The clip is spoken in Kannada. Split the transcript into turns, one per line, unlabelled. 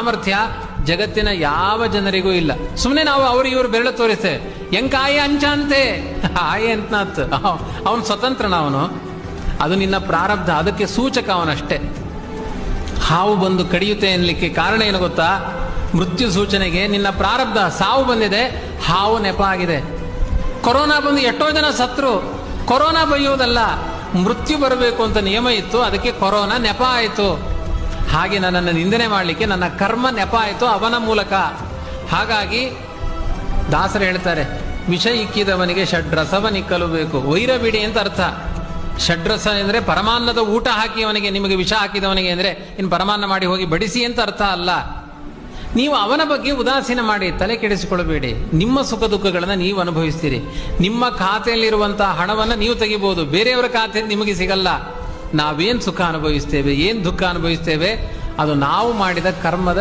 ಸಾಮರ್ಥ್ಯ ಜಗತ್ತಿನ ಯಾವ ಜನರಿಗೂ ಇಲ್ಲ. ಸುಮ್ಮನೆ ನಾವು ಅವ್ರು ಇವರು ಬೆರಳು ತೋರಿಸ್ತೆ ಎಂಕ ಆಯೆ ಅಂಚ ಅಂತೆ ಆಯೆ ಅಂತ ಅವನು ಸ್ವತಂತ್ರನ ಅವನು. ಅದು ನಿನ್ನ ಪ್ರಾರಬ್ಧ, ಅದಕ್ಕೆ ಸೂಚಕ ಅವನಷ್ಟೇ. ಹಾವು ಬಂದು ಕಡಿಯುತ್ತೆ ಎನ್ಲಿಕ್ಕೆ ಕಾರಣ ಏನು ಗೊತ್ತಾ? ಮೃತ್ಯು ಸೂಚನೆಗೆ ನಿನ್ನ ಪ್ರಾರಬ್ಧ ಸಾವು ಬಂದಿದೆ, ಹಾವು ನೆಪ ಆಗಿದೆ. ಕೊರೋನಾ ಬಂದು ಎಷ್ಟೋ ಜನ ಸತ್ರು. ಕೊರೋನಾ ಬೈಯೋದಲ್ಲ ಮೃತ್ಯು ಬರಬೇಕು ಅಂತ ನಿಯಮ ಇತ್ತು, ಅದಕ್ಕೆ ಕೊರೋನಾ ನೆಪ ಆಯಿತು. ಹಾಗೆ ನನ್ನನ್ನು ನಿಂದನೆ ಮಾಡಲಿಕ್ಕೆ ನನ್ನ ಕರ್ಮ ನೆಪ ಆಯಿತು ಅವನ ಮೂಲಕ. ಹಾಗಾಗಿ ದಾಸರು ಹೇಳ್ತಾರೆ, ವಿಷ ಇಕ್ಕಿದವನಿಗೆ ಷಡ್ರಸವನಿಕ್ಕಲು ಬೇಕು. ವೈರ ಬಿಡಿ ಅಂತ ಅರ್ಥ. ಷಡ್ರಸ ಅಂದರೆ ಪರಮಾನ್ನದ ಊಟ ಹಾಕಿ ಅವನಿಗೆ ನಿಮಗೆ ವಿಷ ಹಾಕಿದವನಿಗೆ ಅಂದರೆ, ಇನ್ನು ಪರಮಾನ್ನ ಮಾಡಿ ಹೋಗಿ ಬಡಿಸಿ ಅಂತ ಅರ್ಥ ಅಲ್ಲ. ನೀವು ಅವನ ಬಗ್ಗೆ ಉದಾಸೀನ ಮಾಡಿ, ತಲೆ ಕೆಡಿಸಿಕೊಳ್ಳಬೇಡಿ. ನಿಮ್ಮ ಸುಖ ದುಃಖಗಳನ್ನು ನೀವು ಅನುಭವಿಸ್ತೀರಿ. ನಿಮ್ಮ ಖಾತೆಯಲ್ಲಿರುವಂತಹ ಹಣವನ್ನು ನೀವು ತೆಗಿಬಹುದು ಬೇರೆಯವರ ಖಾತೆ ನಿಮಗೆ ಸಿಗಲ್ಲ. ನಾವೇನ್ ಸುಖ ಅನುಭವಿಸ್ತೇವೆ ಏನು ದುಃಖ ಅನುಭವಿಸ್ತೇವೆ ಅದು ನಾವು ಮಾಡಿದ ಕರ್ಮದ